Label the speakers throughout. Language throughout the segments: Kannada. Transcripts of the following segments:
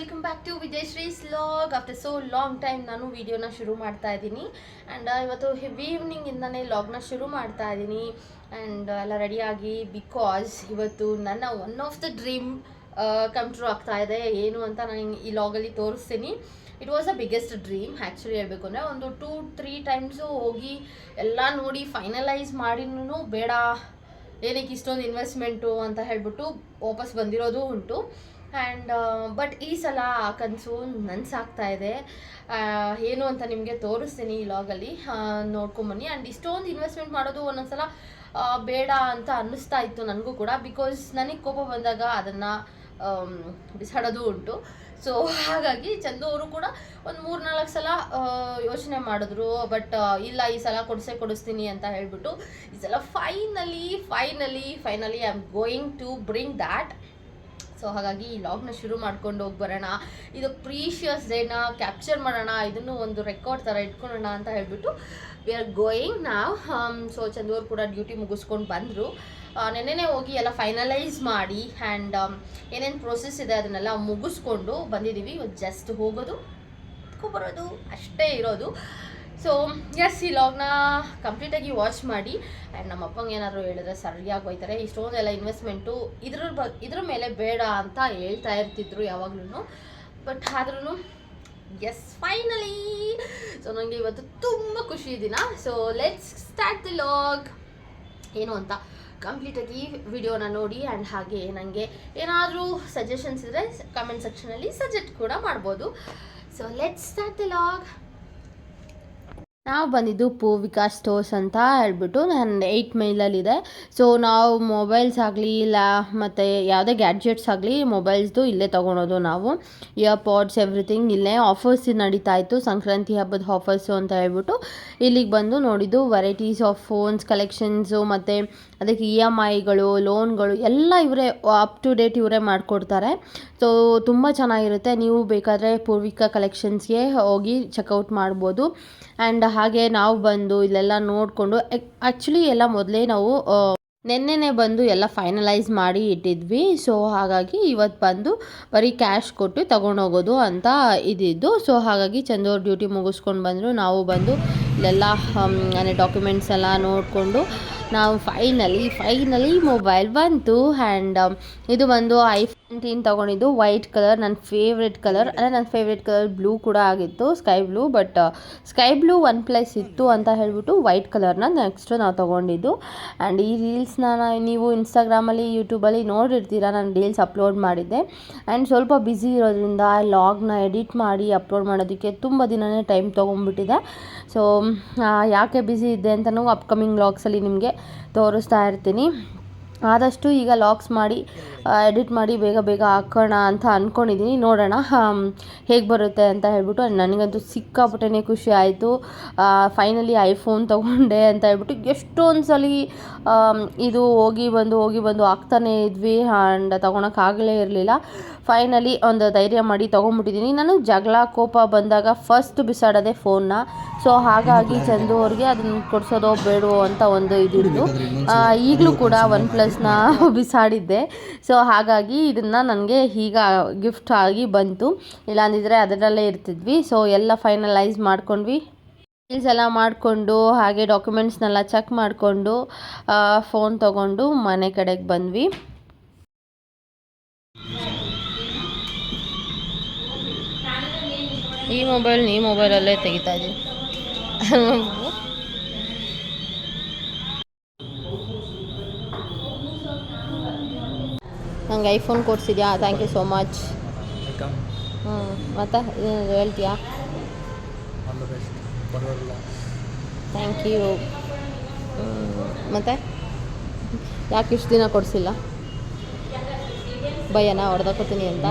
Speaker 1: Welcome back to Vijayashree vlog after so long time ನಾನು ವೀಡಿಯೋನ ಶುರು ಮಾಡ್ತಾ ಇದ್ದೀನಿ ಆ್ಯಂಡ್ ಇವತ್ತು ಹೆವಿ ಈವ್ನಿಂಗಿಂದನೇ ಲಾಗ್ನ ಶುರು ಮಾಡ್ತಾ ಇದ್ದೀನಿ ಆ್ಯಂಡ್ ಎಲ್ಲ ರೆಡಿಯಾಗಿ ಬಿಕಾಸ್ ಇವತ್ತು ನನ್ನ one of the dream come true ಆಗ್ತಾ ಇದೆ ಏನು ಅಂತ ನಾನು ಈ ಲಾಗಲ್ಲಿ ತೋರಿಸ್ತೀನಿ it was the biggest dream actually ಹೇಳಬೇಕು ಅಂದರೆ ಒಂದು ಟೂ ತ್ರೀ ಟೈಮ್ಸು ಹೋಗಿ ಎಲ್ಲ ನೋಡಿ ಫೈನಲೈಸ್ ಮಾಡಿನೂ ಬೇಡ. ಏನಕ್ಕೆ ಇಷ್ಟೊಂದು ಇನ್ವೆಸ್ಟ್ಮೆಂಟು ಅಂತ ಹೇಳ್ಬಿಟ್ಟು ವಾಪಸ್ ಬಂದಿರೋದು ಉಂಟು. ಆ್ಯಂಡ್ ಬಟ್ ಈ ಸಲ ಆ ಕನಸು ನನಸಾಗ್ತಾ ಇದೆ ಏನು ಅಂತ ನಿಮಗೆ ತೋರಿಸ್ತೀನಿ ಈ ಲಾಗಲ್ಲಿ ನೋಡ್ಕೊಂಬನ್ನಿ ಆ್ಯಂಡ್ ಇಷ್ಟೊಂದು ಇನ್ವೆಸ್ಟ್ಮೆಂಟ್ ಮಾಡೋದು ಒಂದೊಂದ್ಸಲ ಬೇಡ ಅಂತ ಅನ್ನಿಸ್ತಾ ಇತ್ತು ನನಗೂ ಕೂಡ. ಬಿಕಾಸ್ ನನಗೆ ಕೋಪ ಬಂದಾಗ ಅದನ್ನು ಬಿಸಾಡೋದು ಉಂಟು. ಸೊ ಹಾಗಾಗಿ ಚಂದು ಅವರು ಕೂಡ ಒಂದು ಮೂರು ನಾಲ್ಕು ಸಲ ಯೋಚನೆ ಮಾಡಿದ್ರು. ಬಟ್ ಇಲ್ಲ, ಈ ಸಲ ಕೊಡಿಸೇ ಕೊಡಿಸ್ತೀನಿ ಅಂತ ಹೇಳಿಬಿಟ್ಟು ಈ ಸಲ finally finally finally I am going to bring that so ಹಾಗಾಗಿ ಈ ಲಾಗ್ನ ಶುರು ಮಾಡ್ಕೊಂಡು ಹೋಗಿ ಬರೋಣ. ಇದು ಪ್ರೀಶಿಯಸ್ ಡೇನ ಕ್ಯಾಪ್ಚರ್ ಮಾಡೋಣ, ಇದನ್ನು ಒಂದು ರೆಕಾರ್ಡ್ ಥರ ಇಟ್ಕೊಳೋಣ ಅಂತ ಹೇಳ್ಬಿಟ್ಟು ವಿ ಆರ್ ಗೋಯಿಂಗ್ ನಾವು ಸೊ ಚಂದೂರು ಕೂಡ ಡ್ಯೂಟಿ ಮುಗಿಸ್ಕೊಂಡು ಬಂದರು. ನೆನ್ನೆನೇ ಹೋಗಿ ಎಲ್ಲ ಫೈನಲೈಸ್ ಮಾಡಿ ಆ್ಯಂಡ್ ಏನೇನು ಪ್ರೊಸೆಸ್ ಇದೆ ಅದನ್ನೆಲ್ಲ ಮುಗಿಸ್ಕೊಂಡು ಬಂದಿದ್ದೀವಿ ಇವತ್ತು ಜಸ್ಟ್ ಹೋಗೋದು ಬರೋದು, ಅಷ್ಟೇ ಇರೋದು. ಸೊ ಎಸ್ ಈ ಲಾಗ್ನ ಕಂಪ್ಲೀಟಾಗಿ ವಾಚ್ ಮಾಡಿ ಆ್ಯಂಡ್ ನಮ್ಮ ಅಪ್ಪಂಗೆ ಏನಾದರೂ ಹೇಳಿದ್ರೆ ಸರಿಯಾಗಿ ಹೋಯ್ತಾರೆ ಇಷ್ಟೊಂದೆಲ್ಲ ಇನ್ವೆಸ್ಟ್ಮೆಂಟು ಇದ್ರ ಬ, ಇದ್ರ ಮೇಲೆ ಬೇಡ ಅಂತ ಹೇಳ್ತಾ ಇರ್ತಿದ್ರು ಯಾವಾಗ್ಲೂ ಬಟ್ ಆದ್ರೂ ಎಸ್ ಫೈನಲಿ ಸೊ ನನಗೆ ಇವತ್ತು ತುಂಬ ಖುಷಿ ದಿನ. So let's start the vlog ಏನು ಅಂತ ಕಂಪ್ಲೀಟಾಗಿ ವಿಡಿಯೋನ ನೋಡಿ ಆ್ಯಂಡ್ ಹಾಗೆ ನನಗೆ ಏನಾದರೂ ಸಜೆಷನ್ಸ್ ಇದ್ದರೆ ಕಮೆಂಟ್ ಸೆಕ್ಷನಲ್ಲಿ ಸಜೆಸ್ಟ್ ಕೂಡ ಮಾಡ್ಬೋದು. So let's start the vlog ನಾವು ಬಂದಿದ್ದು ಪೂವಿಕಾ ಸ್ಟೋರ್ಸ್ ಅಂತ ಹೇಳ್ಬಿಟ್ಟು ನನ್ನ ಏಯ್ಟ್ ಮೈಲಲ್ಲಿದೆ ಸೊ ನಾವು ಮೊಬೈಲ್ಸ್ ಆಗಲಿ ಇಲ್ಲ ಮತ್ತು ಯಾವುದೇ ಗ್ಯಾಡ್ಜೆಟ್ಸ್ ಆಗಲಿ ಮೊಬೈಲ್ಸ್ದು ಇಲ್ಲೇ ತೊಗೊಳೋದು ನಾವು. ಇಯರ್ಪಾಡ್ಸ್ ಎವ್ರಿಥಿಂಗ್ ಇಲ್ಲೇ ಆಫರ್ಸ್ ನಡೀತಾ ಇತ್ತು. ಸಂಕ್ರಾಂತಿ ಹಬ್ಬದ ಆಫರ್ಸು ಅಂತ ಹೇಳ್ಬಿಟ್ಟು ಇಲ್ಲಿಗೆ ಬಂದು ನೋಡಿದ್ದು ವೆರೈಟೀಸ್ ಆಫ್ ಫೋನ್ಸ್ ಕಲೆಕ್ಷನ್ಸು ಮತ್ತು ಅದಕ್ಕೆ ಇ ಎಂ ಐಗಳು ಲೋನ್ಗಳು ಎಲ್ಲ ಇವರೇ ಅಪ್ ಟು ಡೇಟ್ ಇವರೇ ಮಾಡಿಕೊಡ್ತಾರೆ. ಸೊ ತುಂಬ ಚೆನ್ನಾಗಿರುತ್ತೆ. ನೀವು ಬೇಕಾದರೆ ಪೂರ್ವಿಕಾ ಕಲೆಕ್ಷನ್ಸ್ಗೆ ಹೋಗಿ ಚೆಕ್ಔಟ್ ಮಾಡ್ಬೋದು. ಆ್ಯಂಡ್ ಹಾಗೆ ನಾವು ಬಂದು ಇಲ್ಲೆಲ್ಲ ನೋಡಿಕೊಂಡು ಆ್ಯಕ್ಚುಲಿ ಎಲ್ಲ ಮೊದಲೇ ನಾವು ನಿನ್ನೆ ನೆನ್ನೆನೇ ಬಂದು ಎಲ್ಲ ಫೈನಲೈಸ್ ಮಾಡಿ ಇಟ್ಟಿದ್ವಿ. ಸೊ ಹಾಗಾಗಿ ಇವತ್ತು ಬಂದು ಬರೀ ಕ್ಯಾಶ್ ಕೊಟ್ಟು ತೊಗೊಂಡೋಗೋದು ಅಂತ ಇದ್ದಿದ್ದು ಸೊ ಹಾಗಾಗಿ ಚಂದೋರ್ ಡ್ಯೂಟಿ ಮುಗಿಸ್ಕೊಂಡು ಬಂದರು. ನಾವು ಬಂದು ಇಲ್ಲೆಲ್ಲ ಡಾಕ್ಯುಮೆಂಟ್ಸ್ ಎಲ್ಲ ನೋಡಿಕೊಂಡು ನಾವು ಫೈನಲಿ ಫೈನಲಿ ಮೊಬೈಲ್ ಬಂತು ಆ್ಯಂಡ್ ಇದು ಬಂದು ಐಫೋನ್ ತೊಗೊಂಡಿದ್ದು ವೈಟ್ ಕಲರ್ ನನ್ನ ಫೇವ್ರೆಟ್ ಕಲರ್ ಅಂದರೆ ನನ್ನ ಫೇವ್ರೆಟ್ ಕಲರ್ ಬ್ಲೂ ಕೂಡ ಆಗಿತ್ತು sky blue but sky blue OnePlus ಇತ್ತು ಅಂತ ಹೇಳ್ಬಿಟ್ಟು ವೈಟ್ ಕಲರ್ನ ನೆಕ್ಸ್ಟು ನಾವು ತೊಗೊಂಡಿದ್ದು. ಆ್ಯಂಡ್ ಈ ರೀಲ್ಸ್ನ ನೀವು ಇನ್ಸ್ಟಾಗ್ರಾಮಲ್ಲಿ ಯೂಟ್ಯೂಬಲ್ಲಿ ನೋಡಿರ್ತೀರ ನಾನು ರೀಲ್ಸ್ ಅಪ್ಲೋಡ್ ಮಾಡಿದ್ದೆ. ಆ್ಯಂಡ್ ಸ್ವಲ್ಪ ಬ್ಯುಸಿ ಇರೋದ್ರಿಂದ ಲಾಗ್ನ ಎಡಿಟ್ ಮಾಡಿ ಅಪ್ಲೋಡ್ ಮಾಡೋದಕ್ಕೆ ತುಂಬ ದಿನವೇ ಟೈಮ್ ತೊಗೊಂಡ್ಬಿಟ್ಟಿದೆ ಸೊ ಯಾಕೆ ಬ್ಯುಸಿ ಇದೆ ಅಂತಲೂ ಅಪ್ಕಮಿಂಗ್ ಲಾಗ್ಸಲ್ಲಿ ನಿಮಗೆ ತೋರಿಸ್ತಾ ಇರ್ತೀನಿ. ಆದಷ್ಟು ಈಗ ಲಾಕ್ಸ್ ಮಾಡಿ ಎಡಿಟ್ ಮಾಡಿ ಬೇಗ ಬೇಗ ಹಾಕೋಣ ಅಂತ ಅಂದ್ಕೊಂಡಿದ್ದೀನಿ ನೋಡೋಣ ಹೇಗೆ ಬರುತ್ತೆ ಅಂತ ಹೇಳ್ಬಿಟ್ಟು ನನಗಂತೂ ಸಿಕ್ಕಾಪಟ್ಟೆ ಖುಷಿ ಆಯಿತು. ಫೈನಲಿ ಐಫೋನ್ ತೊಗೊಂಡೆ ಅಂತ ಹೇಳ್ಬಿಟ್ಟು ಎಷ್ಟೊಂದು ಸಲ ಇದು ಹೋಗಿ ಬಂದು ಹೋಗಿ ಬಂದು ಆಗ್ತಾನೇ ಇದ್ವಿ ಆ್ಯಂಡ್ ತೊಗೊಳಕ್ಕಾಗಲೇ ಇರಲಿಲ್ಲ. ಫೈನಲಿ ಒಂದು ಧೈರ್ಯ ಮಾಡಿ ತೊಗೊಂಬಿಟ್ಟಿದ್ದೀನಿ ನಾನು ಜಗಳ ಕೋಪ ಬಂದಾಗ ಫಸ್ಟ್ ಬಿಸಾಡೋದೇ ಫೋನ್ನ ಸೊ ಹಾಗಾಗಿ ಚಂದು ಅವ್ರಿಗೆ ಅದನ್ನು ಕೊಡಿಸೋದೋ ಬೇಡವೋ ಅಂತ ಒಂದು ಇದಿತ್ತು ಈಗಲೂ ಕೂಡ ಒನ್ ಪ್ಲಸ್ನ ಬಿಸಾಡಿದ್ದೆ. ಸೊ ಹಾಗಾಗಿ ಇದನ್ನು ನನಗೆ ಈಗ ಗಿಫ್ಟ್ ಆಗಿ ಬಂತು. ಇಲ್ಲಾಂದಿದ್ರೆ ಅದರಲ್ಲೇ ಇರ್ತಿದ್ವಿ. ಸೊ ಎಲ್ಲ ಫೈನಲೈಸ್ ಮಾಡ್ಕೊಂಡ್ವಿ. ಫೀಲ್ಸ್ ಎಲ್ಲ ಮಾಡಿಕೊಂಡು, ಹಾಗೆ ಡಾಕ್ಯುಮೆಂಟ್ಸ್ನೆಲ್ಲ ಚೆಕ್ ಮಾಡಿಕೊಂಡು ಫೋನ್ ತಗೊಂಡು ಮನೆ ಕಡೆಗೆ ಬಂದ್ವಿ. ಈ ಮೊಬೈಲ್ ಈ ಮೊಬೈಲಲ್ಲೇ ತೆಗಿತಾ ಇದ್ದೀನಿ. ನಂಗೆ ಐಫೋನ್ ಕೊಡ್ಸಿದ್ಯಾ? ಥ್ಯಾಂಕ್ ಯು ಸೋ ಮಚ್
Speaker 2: ಮತ್ತೆ
Speaker 1: ಹ್ಞೂ ಮತ್ತೆ ಏನಾದ್ರು ಹೇಳ್ತೀಯಾ? ಥ್ಯಾಂಕ್ ಯು ಮತ್ತು? ಯಾಕೆ ಇಷ್ಟು ದಿನ ಕೊಡಿಸಿಲ್ಲ? ಭಯನಾ ಹೊಡೆದಾಕೋತೀನಿ ಅಂತ?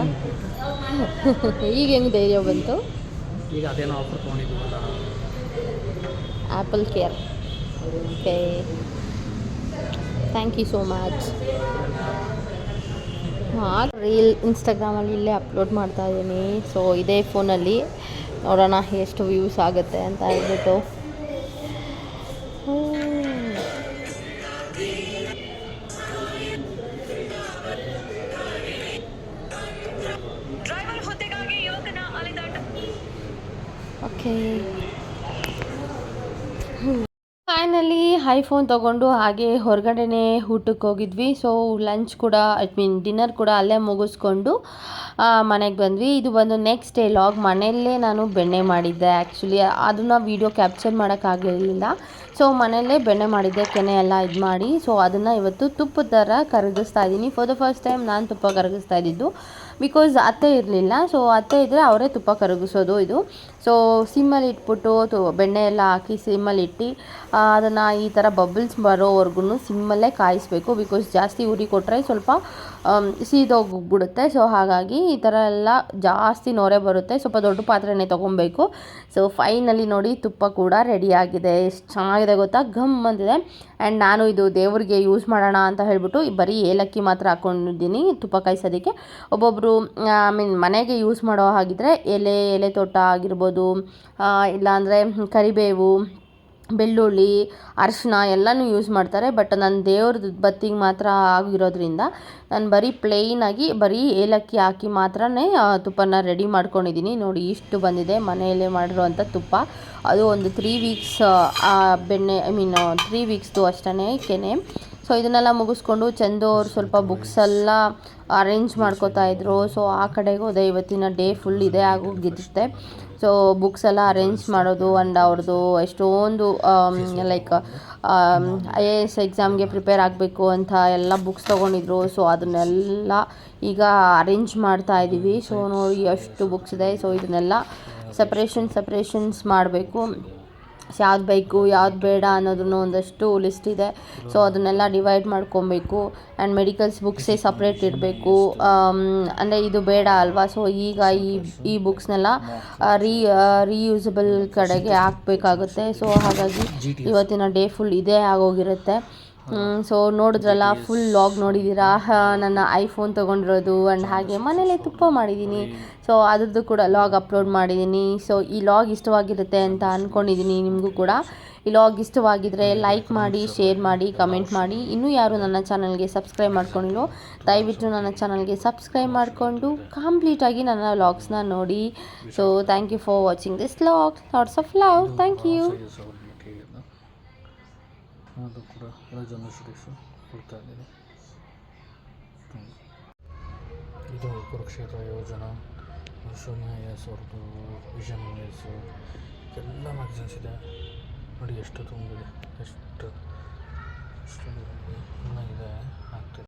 Speaker 1: ಈಗ ಹೆಂಗೆ ಧೈರ್ಯ ಬಂತು?
Speaker 2: ಈಗ ಅದೇನೋ offer ತೊಗೊಂಡಿದ್ದೀವಲ್ಲ.
Speaker 1: Apple care okay thank you so much ಮಾಡಿ ರೀಲ್ ಇನ್ಸ್ಟಾಗ್ರಾಮಲ್ಲಿ ಇಲ್ಲೇ ಅಪ್ಲೋಡ್ ಮಾಡ್ತಾ ಇದ್ದೀನಿ. ಸೊ ಇದೇ ಫೋನಲ್ಲಿ ನೋಡೋಣ ಎಷ್ಟು ವ್ಯೂಸ್ ಆಗುತ್ತೆ ಅಂತ ಹೇಳ್ಬಿಟ್ಟು. ಓಕೆ ಐಫೋನ್ ತೊಗೊಂಡು ಹಾಗೆ ಹೊರಗಡೆನೇ ಊಟಕ್ಕೆ ಹೋಗಿದ್ವಿ. ಸೊ ಲಂಚ್ ಕೂಡ ಐ ಮೀನ್ ಡಿನ್ನರ್ ಕೂಡ ಅಲ್ಲೇ ಮುಗಿಸ್ಕೊಂಡು ಮನೆಗೆ ಬಂದ್ವಿ. ಇದು ಬಂದು ನೆಕ್ಸ್ಟ್ ಡೇ ಲಾಗ್ ಮನೆಯಲ್ಲೇ ನಾನು ಬೆಣ್ಣೆ ಮಾಡಿದ್ದೆ ಆ್ಯಕ್ಚುಲಿ ಅದನ್ನು ವೀಡಿಯೋ ಕ್ಯಾಪ್ಚರ್ ಮಾಡೋಕ್ಕಾಗಿರಲಿಲ್ಲ ಸೊ ಮನೆಯಲ್ಲೇ ಬೆಣ್ಣೆ ಮಾಡಿದ್ದೆ, ಕೆನೆ ಎಲ್ಲ ಇದು ಮಾಡಿ. ಸೊ ಅದನ್ನು ಇವತ್ತು ತುಪ್ಪದ ಥರ ಕರಗಿಸ್ತಾ ಇದ್ದೀನಿ ಫಾರ್ ದ ಫಸ್ಟ್ ಟೈಮ್ ನಾನು ತುಪ್ಪ ಕರಗಿಸ್ತಾ ಇದ್ದಿದ್ದು. ಬಿಕಾಸ್ ಅತ್ತೆ ಇರಲಿಲ್ಲ. ಸೊ ಅತ್ತೆ ಇದ್ದರೆ ಅವರೇ ತುಪ್ಪ ಕರಗಿಸೋದು ಇದು. ಸೊ ಸಿಮ್ಮಲ್ಲಿ ಇಟ್ಬಿಟ್ಟು ತು ಬೆಣ್ಣೆ ಎಲ್ಲ ಹಾಕಿ ಸಿಮ್ಮಲ್ಲಿ ಇಟ್ಟು ಅದನ್ನು ಈ ಥರ ಬಬಲ್ಸ್ ಬರೋವರೆಗೂ ಸಿಮ್ಮಲ್ಲೇ ಕಾಯಿಸಬೇಕು. ಬಿಕಾಸ್ ಜಾಸ್ತಿ ಉರಿ ಕೊಟ್ಟರೆ ಸ್ವಲ್ಪ ಸೀದೋಗ್ಬಿಡುತ್ತೆ. ಸೊ ಹಾಗಾಗಿ ಈ ಥರ ಎಲ್ಲ ಜಾಸ್ತಿ ನೊರೆ ಬರುತ್ತೆ. ಸ್ವಲ್ಪ ದೊಡ್ಡ ಪಾತ್ರೆನೇ ತೊಗೊಬೇಕು. ಸೊ ಫೈನಲಿ ನೋಡಿ ತುಪ್ಪ ಕೂಡ ರೆಡಿಯಾಗಿದೆ ಎಷ್ಟು ಚೆನ್ನಾಗಿದೆ ಗೊತ್ತಾ? ಘಮ್ ಅಂತಿದೆ. ಆ್ಯಂಡ್ ನಾನು ಇದು ದೇವ್ರಿಗೆ ಯೂಸ್ ಮಾಡೋಣ ಅಂತ ಹೇಳ್ಬಿಟ್ಟು ಬರೀ ಏಲಕ್ಕಿ ಮಾತ್ರ ಹಾಕ್ಕೊಂಡಿದ್ದೀನಿ ತುಪ್ಪ ಕಾಯಿಸೋದಕ್ಕೆ. ಒಬ್ಬೊಬ್ಬರು ಐ ಮೀನ್ ಮನೆಗೆ ಯೂಸ್ ಮಾಡೋ ಹಾಗಿದ್ರೆ ಎಲೆ ಎಲೆ ತೋಟ ಆಗಿರ್ಬೋದು ಇಲ್ಲಾಂದರೆ ಕರಿಬೇವು ಬೆಳ್ಳುಳ್ಳಿ ಅರಿಶಿನ ಎಲ್ಲನೂ ಯೂಸ್ ಮಾಡ್ತಾರೆ. ಬಟ್ ನಾನು ದೇವ್ರದ್ದು ಬತ್ತಿಗೆ ಮಾತ್ರ ಆಗಿರೋದ್ರಿಂದ ನಾನು ಬರೀ ಪ್ಲೇನಾಗಿ ಬರೀ ಏಲಕ್ಕಿ ಹಾಕಿ ಮಾತ್ರನೇ ತುಪ್ಪನ ರೆಡಿ ಮಾಡ್ಕೊಂಡಿದ್ದೀನಿ ನೋಡಿ ಇಷ್ಟು ಬಂದಿದೆ. ಮನೆಯಲ್ಲೇ ಮಾಡಿರೋವಂಥ ತುಪ್ಪ. ಅದು ಒಂದು ತ್ರೀ ವೀಕ್ಸ್ ಬೆಣ್ಣೆ ಐ ಮೀನ್ ತ್ರೀ ವೀಕ್ಸ್ದು ಅಷ್ಟೇ ಕೆನೆ. ಸೊ ಇದನ್ನೆಲ್ಲ ಮುಗಿಸ್ಕೊಂಡು ಚಂದು ಅವ್ರು ಸ್ವಲ್ಪ ಬುಕ್ಸ್ ಎಲ್ಲ ಅರೇಂಜ್ ಮಾಡ್ಕೋತಾ ಇದ್ರು. ಸೊ ಆ ಕಡೆಗೆ ಹೋದೆ ಇವತ್ತಿನ ಡೇ ಫುಲ್ ಇದೇ ಆಗೋಗಿರುತ್ತೆ ಸೊ ಬುಕ್ಸ್ ಎಲ್ಲ ಅರೇಂಜ್ ಮಾಡೋದು ಆ್ಯಂಡ್ ಅವ್ರದ್ದು ಎಷ್ಟೊಂದು ಲೈಕ್ ಐ ಎ ಎಸ್ ಎಕ್ಸಾಮ್ಗೆ ಪ್ರಿಪೇರ್ ಆಗಬೇಕು ಅಂತ ಎಲ್ಲ ಬುಕ್ಸ್ ತೊಗೊಂಡಿದ್ರು. ಸೊ ಅದನ್ನೆಲ್ಲ ಈಗ ಅರೇಂಜ್ ಮಾಡ್ತಾ ಇದ್ದೀವಿ ಸೊ ನೋಡಿ ಅಷ್ಟು ಬುಕ್ಸ್ ಇದೆ. ಸೊ ಇದನ್ನೆಲ್ಲ ಸಪ್ರೇಷನ್ ಸಪ್ರೇಷನ್ಸ್ ಮಾಡಬೇಕು. ಯಾವ್ದು ಬೇಕು ಯಾವ್ದು ಬೇಡ ಅನ್ನೋದನ್ನು ಒಂದಷ್ಟು ಲಿಸ್ಟ್ ಇದೆ. ಸೊ ಅದನ್ನೆಲ್ಲ ಡಿವೈಡ್ ಮಾಡ್ಕೊಬೇಕು ಆ್ಯಂಡ್ ಮೆಡಿಕಲ್ಸ್ ಬುಕ್ಸೇ ಸಪ್ರೇಟ್ ಇಡಬೇಕು. ಅಂದರೆ ಇದು ಬೇಡ ಅಲ್ವಾ? ಸೊ ಈಗ ಈ ಈ ಬುಕ್ಸ್ನೆಲ್ಲ ರೀ ರೀಯೂಸಬಲ್ ಕಡೆಗೆ ಹಾಕಬೇಕಾಗುತ್ತೆ. ಸೊ ಹಾಗಾಗಿ ಇವತ್ತಿನ ಡೇ ಫುಲ್ ಇದೇ ಆಗೋಗಿರುತ್ತೆ. ಸೊ ನೋಡಿದ್ರಲ್ಲ ಫುಲ್ ಲಾಗ್ ನೋಡಿದ್ದೀರಾ ನನ್ನ ಐಫೋನ್ ತೊಗೊಂಡಿರೋದು ಆ್ಯಂಡ್ ಹಾಗೆ ಮನೇಲೆ ತುಪ್ಪ ಮಾಡಿದ್ದೀನಿ ಸೊ ಅದ್ರದ್ದು ಕೂಡ ಲಾಗ್ ಅಪ್ಲೋಡ್ ಮಾಡಿದ್ದೀನಿ ಸೊ ಈ ಲಾಗ್ ಇಷ್ಟವಾಗಿರುತ್ತೆ ಅಂತ ಅಂದ್ಕೊಂಡಿದ್ದೀನಿ ನಿಮಗೂ ಕೂಡ. ಈ ಲಾಗ್ ಇಷ್ಟವಾಗಿದ್ದರೆ ಲೈಕ್ ಮಾಡಿ ಶೇರ್ ಮಾಡಿ ಕಮೆಂಟ್ ಮಾಡಿ. ಇನ್ನೂ ಯಾರು ನನ್ನ ಚಾನಲ್ಗೆ ಸಬ್ಸ್ಕ್ರೈಬ್ ಮಾಡ್ಕೊಂಡಿಲ್ಲೋ ದಯವಿಟ್ಟು ನನ್ನ ಚಾನಲ್ಗೆ ಸಬ್ಸ್ಕ್ರೈಬ್ ಮಾಡಿಕೊಂಡು ಕಂಪ್ಲೀಟಾಗಿ ನನ್ನ ಲಾಗ್ಸ್ನ ನೋಡಿ. So thank you for watching this vlog lots of love thank you
Speaker 2: ಅದು ಕೂಡ ರಾಜೇಂದ್ರ ಸುರೇಶು ಕೊಡ್ತಾ ಇದ್ದೀನಿ. ಹ್ಮ್. ಇದು ಕುರುಕ್ಷೇತ್ರ ಯೋಜನಾ ಸೌಮ್ಯ ಐ ಎಸ್ ಅವ್ರದ್ದು ವಿಷನ್ ಎಸ್ ಎಲ್ಲ ಮ್ಯಾಗ್ಝಿನ್ಸ್ ಇದೆ. ನೋಡಿ ಎಷ್ಟು ತುಂಬಿದೆ, ಎಷ್ಟು ಎಷ್ಟು ಇನ್ನೂ ಇದೆ ಆಗ್ತಿದೆ.